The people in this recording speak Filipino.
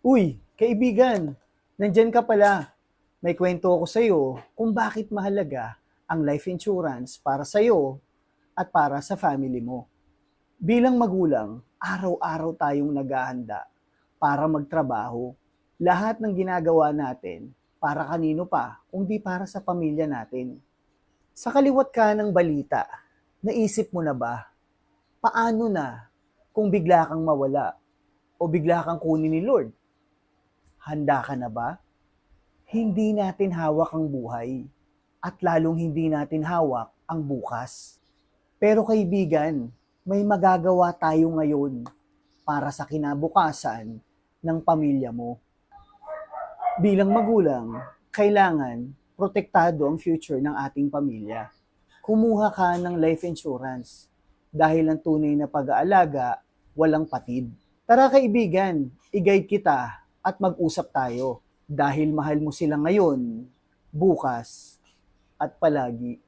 Uy, kaibigan, nandyan ka pala. May kwento ako sa'yo kung bakit mahalaga ang life insurance para sa'yo at para sa family mo. Bilang magulang, araw-araw tayong naghahanda para magtrabaho. Lahat ng ginagawa natin para kanino pa, kung di para sa pamilya natin. Sa kaliwat ka ng balita, naisip mo na ba, paano na kung bigla kang mawala o bigla kang kunin ni Lord? Handa ka na ba? Hindi natin hawak ang buhay at lalong hindi natin hawak ang bukas. Pero kaibigan, may magagawa tayo ngayon para sa kinabukasan ng pamilya mo. Bilang magulang, kailangan protektado ang future ng ating pamilya. Kumuha ka ng life insurance dahil ang tunay na pag-aalaga walang patid. Tara kaibigan, i-guide kita at mag-usap tayo dahil mahal mo sila ngayon, bukas, at palagi.